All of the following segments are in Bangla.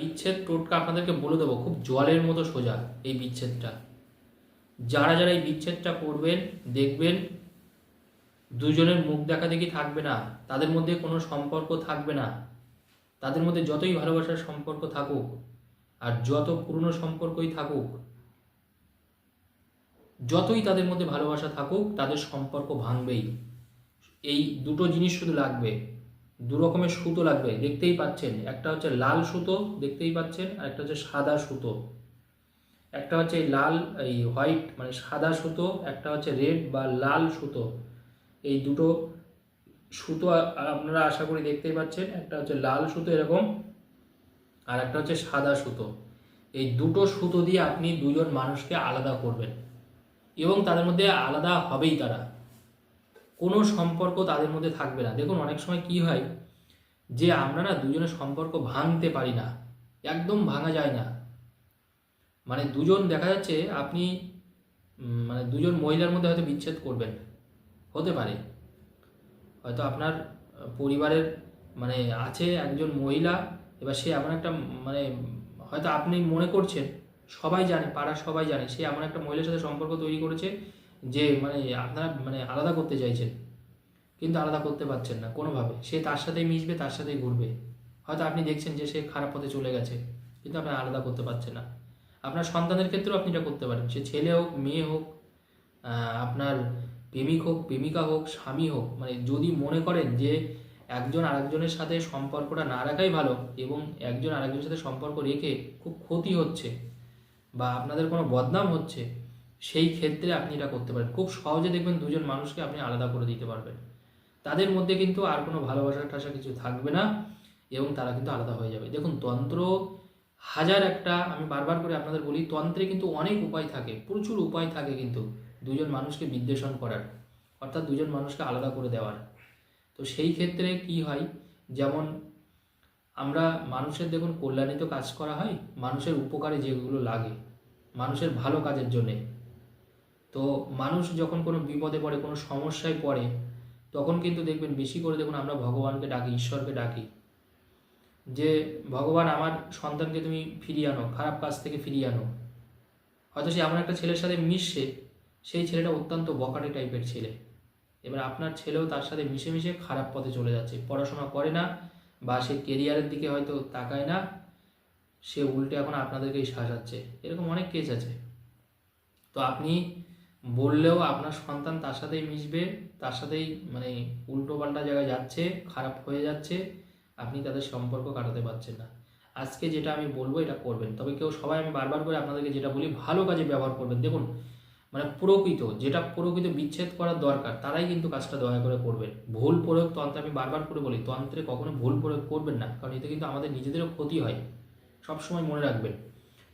বিচ্ছেদ টোটকা আপনাদেরকে বলে দেবো, খুব জলের মতো সোজা এই বিচ্ছেদটা। যারা যারা এই বিচ্ছেদটা করবেন, দেখবেন, দুজনের মুখ দেখা দেখি থাকবে না, তাদের মধ্যে কোনো সম্পর্ক থাকবে না। তাদের মধ্যে যতই ভালোবাসার সম্পর্ক থাকুক, আর যত পুরনো সম্পর্কই থাকুক, যতই তাদের মধ্যে ভালোবাসা থাকুক, তাদের সম্পর্ক ভাঙবেই। এই দুটো জিনিস শুধু লাগবে। দু রকমের সুতো লাগবে, দেখতেই পাচ্ছেন। একটা হচ্ছে লাল সুতো, দেখতেই পাচ্ছেন, আর একটা হচ্ছে সাদা সুতো। একটা হচ্ছে লাল, এই হোয়াইট মানে সাদা সুতো, একটা হচ্ছে রেড বা লাল সুতো। এই দুটো সুতো আপনারা আশা করি দেখতেই পাচ্ছেন, একটা হচ্ছে লাল সুতো এরকম, আর একটা হচ্ছে সাদা সুতো। এই দুটো সুতো দিয়ে আপনি দুজন মানুষকে আলাদা করবেন। এবং তাদের মধ্যে আলাদা হবেই তারা। কোনো সম্পর্ক তাদের মধ্যে থাকবে না। দেখুন, অনেক সময় কি হয় যে আমরা না দুজনের সম্পর্ক ভাঙতে পারি না, একদম ভাঙা যায় না। মানে দুজন, দেখা যাচ্ছে আপনি মানে দুজন মহিলার মধ্যে হয়তো বিচ্ছেদ করবেন, হতে পারে। হয়তো আপনার পরিবারের মানে আছে একজন মহিলা, এবার সে এমন একটা মানে হয়তো আপনি মনে করছেন, সবাই জানে, পাড়ার সবাই জানে, সে এমন একটা মহিলার সাথে সম্পর্ক তৈরি করেছে যে মানে আপনারা মানে আলাদা করতে চাইছেন, কিন্তু আলাদা করতে পারছেন না কোনোভাবে। সে তার সাথেই মিশবে, তার সাথেই ঘুরবে। হয়তো আপনি দেখছেন যে সে খারাপ পথে চলে গেছে, কিন্তু আপনি আলাদা করতে পারছেন না। আপনার সন্তানের ক্ষেত্রেও আপনি এটা করতে পারেন। সে ছেলে হোক, মেয়ে হোক আপনার প্রেমিক হোক, প্রেমিকা হোক, স্বামী হোক মানে যদি মনে করেন যে একজন আরেকজনের সাথে সম্পর্কটা না রাখাই ভালো এবং একজন আরেকজনের সাথে সম্পর্ক রেখে খুব ক্ষতি হচ্ছে বা আপনাদের কোনো বদনাম হচ্ছে সেই ক্ষেত্রে আপনি এটা করতে পারেন। খুব সহজে দেখবেন দুজন মানুষকে আপনি আলাদা করে দিতে পারবেন। তাদের মধ্যে কিন্তু আর কোনো ভালোবাসা টাসা কিছু থাকবে না এবং তারা কিন্তু আলাদা হয়ে যাবে। দেখুন, তন্ত্র হাজার একটা, আমি বারবার করে আপনাদের বলি, তন্ত্রে কিন্তু অনেক উপায় থাকে, প্রচুর উপায় থাকে কিন্তু দুজন মানুষকে বিদ্বেষণ করার, অর্থাৎ দুজন মানুষকে আলাদা করে দেওয়ার। তো সেই ক্ষেত্রে কি হয়, যেমন আমরা মানুষের দেখুন কল্যাণে তো কাজ করা হয়, মানুষের উপকারে যেগুলো লাগে, মানুষের ভালো কাজের জন্যে। তো মানুষ যখন কোনো বিপদে পড়ে, কোনো সমস্যায় পড়ে, তখন কিন্তু দেখবেন বেশি করে দেখুন আমরা ভগবানকে ডাকি, ঈশ্বরকে ডাকি। যে ভগবান আমার সন্তানকে তুমি ফিরিয়ে আনো, খারাপ কাজ থেকে ফিরিয়ে আনো। হয়তো সে এমন একটা ছেলের সাথে মিশছে, সেই ছেলেটা অত্যন্ত বকাটে টাইপের ছেলে। এবার আপনার ছেলেও তার সাথে মিশে মিশে খারাপ পথে চলে যাচ্ছে, পড়াশোনা করে না বা সে কেরিয়ারের দিকে হয়তো তাকায় না, সে উল্টে এখন আপনাদেরকেই শাসাচ্ছে। এরকম অনেক কেস আছে। তো আপনি বললেও আপনার সন্তান তার সাথেই মিশবে, তার সাথেই মানে উল্টো পাল্টা জায়গায় যাচ্ছে, খারাপ হয়ে যাচ্ছে, আপনি তাদের সম্পর্ক কাটাতে পারছেন না। আজকে যেটা আমি বলব এটা করবেন। তবে কেউ সবাই আমি বারবার করে আপনাদেরকে যেটা বলি, ভালো কাজে ব্যবহার করবেন। দেখুন মানে প্রকৃত, যেটা প্রকৃত বিচ্ছেদ করার দরকার, তারাই কিন্তু কাজটা দয়া করে করবেন। ভুল প্রয়োগ তন্ত্রে আমি বারবার করে বলি, তন্ত্রে কখনো ভুল প্রয়োগ করবেন না, কারণ এতে কিন্তু আমাদের নিজেদেরও ক্ষতি হয়। সবসময় মনে রাখবেন।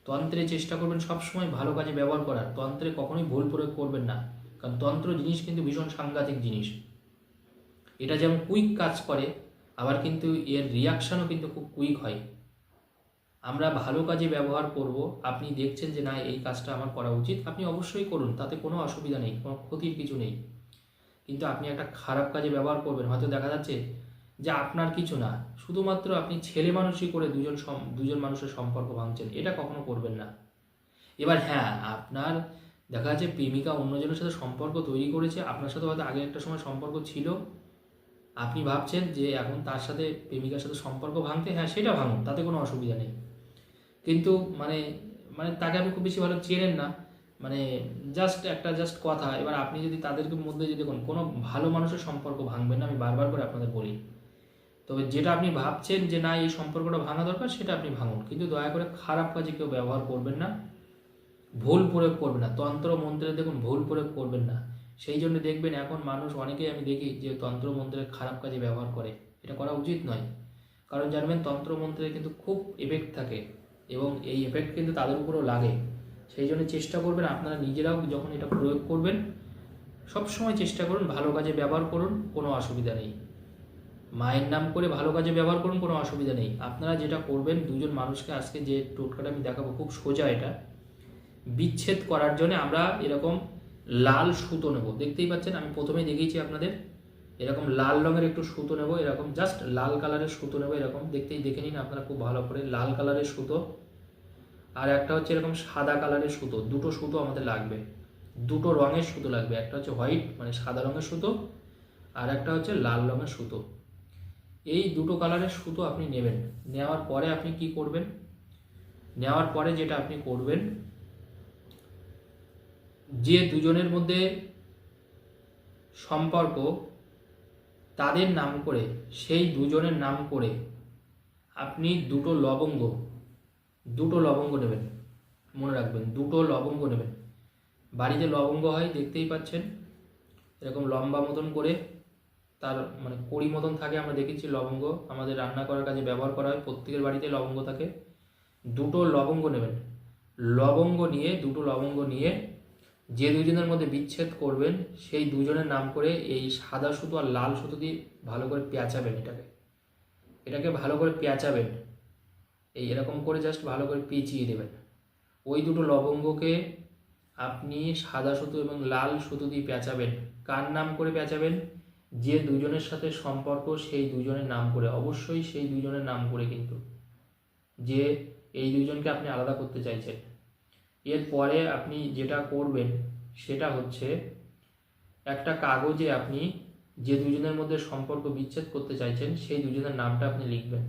তন্ত্রে চেষ্টা করবেন সবসময় ভালো কাজে ব্যবহার করার। তন্ত্রে কখনোই ভুল প্রয়োগ করবেন না। কারণ তন্ত্র জিনিস কিন্তু ভীষণ সাংঘাতিক জিনিস। এটা যেমন কুইক কাজ করে, আবার কিন্তু এর রিয়াকশনও কিন্তু খুব কুইক হয়। আমরা ভালো কাজে ব্যবহার করব, আপনি দেখছেন যে না, এই কাজটা আমার করা উচিত, আপনি অবশ্যই করুন, তাতে কোনো অসুবিধা নেই, কোনো ক্ষতির কিছু নেই। কিন্তু আপনি একটা খারাপ কাজে ব্যবহার করবেন, হয়তো দেখা যাচ্ছে যে আপনার কিছু না, শুধুমাত্র আপনি ছেলে মানুষই করে দুজন দুজন মানুষের সম্পর্ক ভাঙছেন, এটা কখনো করবেন না। এবার হ্যাঁ আপনার দেখা যাচ্ছে প্রেমিকা অন্যজনের সাথে সম্পর্ক তৈরি করেছে, আপনার সাথে হয়তো আগে একটা সময় সম্পর্ক ছিল। আপনি ভাবছেন যে এখন তার সাথে প্রেমিকার সাথে সম্পর্ক ভাঙতে হ্যাঁ সেটা ভাঙুন, তাতে কোনো অসুবিধা নেই। কিন্তু মানে মানে তাকে আপনি খুব বেশি ভালো চেনেন না। মানে জাস্ট একটা জাস্ট কথা, এবার আপনি যদি তাদেরকে মধ্যে যদি কোনো ভালো মানুষের সম্পর্ক ভাঙবেন না, আমি বারবার করে আপনাদের বলি। তবে যেটা আপনি ভাবছেন যে না, এই সম্পর্কটা ভাঙা দরকার, সেটা আপনি ভাঙুন। কিন্তু দয়া করে খারাপ কাজে কেউ ব্যবহার করবেন না। ভুল প্রয়োগ করবেন না। তন্ত্র মন্ত্রে দেখুন, ভুল প্রয়োগ করবেন না। সেই জন্য দেখবেন এখন মানুষ, অনেকেই আমি দেখি যে তন্ত্র মন্ত্রে খারাপ কাজে ব্যবহার করে। এটা করা উচিত নয়। কারণ জানবেন, তন্ত্র মন্ত্রে কিন্তু খুব এফেক্ট থাকে এবং এই এফেক্ট কিন্তু তাদের উপরেও লাগে। সেই জন্য চেষ্টা করবেন আপনারা নিজেরাও যখন এটা প্রয়োগ করবেন, সবসময় চেষ্টা করুন, ভালো কাজে ব্যবহার করুন, কোনো অসুবিধা নেই। মায়ের নাম করে ভালো কাজে ব্যবহার করুন, কোনো অসুবিধা নেই। আপনারা যেটা করবেন, দুজন মানুষকে আজকে যে টোটকাটা আমি দেখাবো, খুব সোজা এটা। বিচ্ছেদ করার জন্য আমরা এরকম লাল সুতো নেব। দেখতেই পাচ্ছেন, আমি প্রথমেই দেখিয়েছি আপনাদের, এরকম লাল রঙের একটু সুতো নেব, এরকম জাস্ট লাল কালারের সুতো নেব, এরকম। দেখতেই দেখে নিন আপনারা খুব ভালো করে, লাল কালারের সুতো। আর একটা হচ্ছে এরকম সাদা কালারের সুতো, দুটো সুতো আমাদের লাগবে। দুটো রঙের সুতো লাগবে, একটা হচ্ছে হোয়াইট মানে সাদা রঙের সুতো, আর একটা হচ্ছে লাল রঙের সুতো। এই দুটো কালারের সুতো আপনি নেবেন। নেওয়ার পরে আপনি কি করবেন? নেওয়ার পরে যেটা আপনি করবেন, যে দুজনের মধ্যে সম্পর্ক, তাদের নাম করে, সেই দুজনের নাম করে আপনি দুটো লবঙ্গ দুটো লবঙ্গ নেবেন। মনে রাখবেন, দুটো লবঙ্গ নেবেন। বাড়িতে লবঙ্গ হয়, দেখতেই পাচ্ছেন। এরকম লম্বা মতন করে তার মানে কড়ি মতন থাকে, আমরা দেখেছি লবঙ্গ। আমাদের রান্না করার কাজে ব্যবহার করা হয়, প্রত্যেকের বাড়িতে লবঙ্গ থাকে। দুটো লবঙ্গ নেবেন। লবঙ্গ নিয়ে, দুটো লবঙ্গ নিয়ে যে দুজনের মধ্যে বিচ্ছেদ করবেন, সেই দুজনের নাম করে এই সাদা সুতো আর লাল সুতো দিয়ে ভালো করে পেঁচাবেন এটাকে। এটাকে ভালো করে পেঁচাবেন। এই এরকম করে জাস্ট ভালো করে পেঁচিয়ে দেবেন। ওই দুটো লবঙ্গকে আপনি সাদা সুতো এবং লাল সুতো দিয়ে পেঁচাবেন। কার নাম করে পেঁচাবেন? যে দুজনের সাথে সম্পর্ক, সেই দুজনের নাম করে, অবশ্যই সেই দুজনের নাম করে কিন্তু যে এই দুজনকে আপনি আলাদা করতে চাইছেন। এরপরে আপনি যেটা করবেন, সেটা হচ্ছে একটা কাগজে আপনি যে দুজনের মধ্যে সম্পর্ক বিচ্ছেদ করতে চাইছেন, সেই দুজনের নামটা আপনি লিখবেন।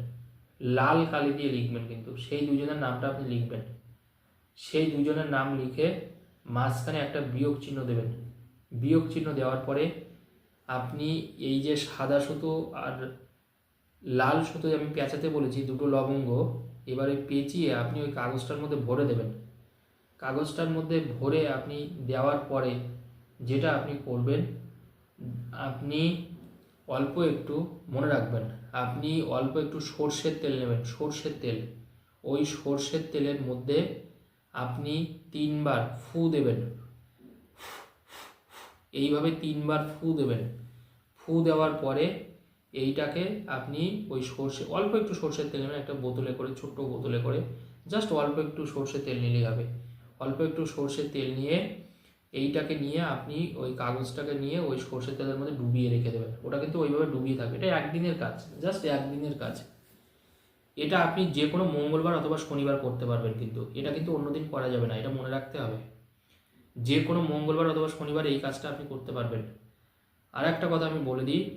লাল কালি দিয়ে লিখবেন কিন্তু, সেই দুজনের নামটা আপনি লিখবেন। সেই দুজনের নাম লিখে মাঝখানে একটা বিয়োগ চিহ্ন দেবেন। বিয়োগ চিহ্ন দেওয়ার পরে আপনি এই যে সাদা সুতো আর লাল সুতো আমি পেঁচাতে বলেছি, দুটো লবঙ্গ, এবারে পেঁচিয়ে আপনি ওই কাগজটার মধ্যে ভরে দেবেন। কাগজটার মধ্যে ভরে আপনি দেওয়ার পরে যেটা আপনি করবেন, আপনি অল্প একটু মনে রাখবেন, আপনি অল্প একটু সর্ষের তেল নেবেন, সর্ষের তেল। ওই সর্ষের তেলের মধ্যে আপনি তিনবার ফু দেবেন। এইভাবে তিনবার ফু দেবেন। ফু দেওয়ার পরে এইটাকে আপনি ওই সর্ষে, অল্প একটু সর্ষের তেল নেবেন, একটা বোতলে করে, ছোট্ট বোতলে করে জাস্ট অল্প একটু সর্ষের তেল নিলেই হবে। অল্প একটু সর্ষের তেল নিয়ে এইটাকে নিয়ে আপনি ওই কাগজটাকে নিয়ে ওই সর্ষের তেলের মধ্যে ডুবিয়ে রেখে দেবেন। ওটা কিন্তু ওইভাবে ডুবিয়ে থাকবে এটা একদিনের কাজ জাস্ট একদিনের কাজ। এটা আপনি যে কোনো মঙ্গলবার অথবা শনিবার করতে পারবেন কিন্তু। এটা কিন্তু অন্যদিন করা যাবে না, এটা মনে রাখতে হবে। যে কোনো মঙ্গলবার অথবা শনিবার এই কাজটা আপনি করতে পারবেন। আর একটা কথা আমি বলে দিই,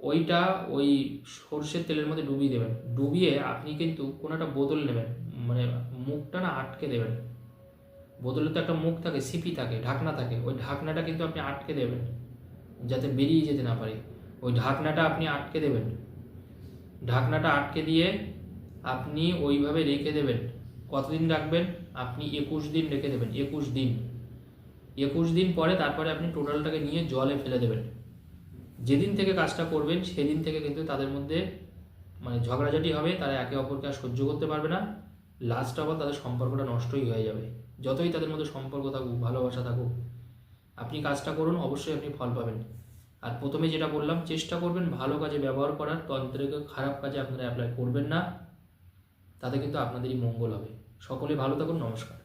ওইটা ওই সর্ষের তেলের মধ্যে ডুবিয়ে দেবেন। ডুবিয়ে আপনি কিন্তু কোনো একটা বোতল নেবেন মানে মুখটা না আটকে দেবেন। বোতলে তো একটা মুখ থাকে, সিপি থাকে, ঢাকনা থাকে, ওই ঢাকনাটা কিন্তু আপনি আটকে দেবেন, যাতে বেরিয়ে যেতে না পারে। ওই ঢাকনাটা আপনি আটকে দেবেন। ঢাকনাটা আটকে দিয়ে আপনি ওইভাবে রেখে দেবেন। কতদিন রাখবেন? আপনি একুশ দিন রেখে দেবেন, একুশ দিন। একুশ দিন পরে তারপরে আপনি টোটালটাকে নিয়ে জলে ফেলে দেবেন। যেদিন থেকে কাজটা করবেন, সেদিন থেকে কিন্তু তাদের মধ্যে মানে ঝগড়াঝাটি হবে, তারা একে অপরকে আর সহ্য করতে পারবে না। লাস্ট অফ অল তাদের সম্পর্কটা নষ্টই হয়ে যাবে। যতই তাদের মধ্যে সম্পর্ক থাকুক, ভালোবাসা থাকুক, আপনি কাজটা করুন, অবশ্যই আপনি ফল পাবেন। আর প্রথমে যেটা বললাম, চেষ্টা করবেন ভালো কাজে ব্যবহার করার, তন্ত্রকে খারাপ কাজে আপনারা অ্যাপ্লাই করবেন না। তাতে কিন্তু আপনাদেরই মঙ্গল হবে। সকলে ভালো থাকুন, নমস্কার।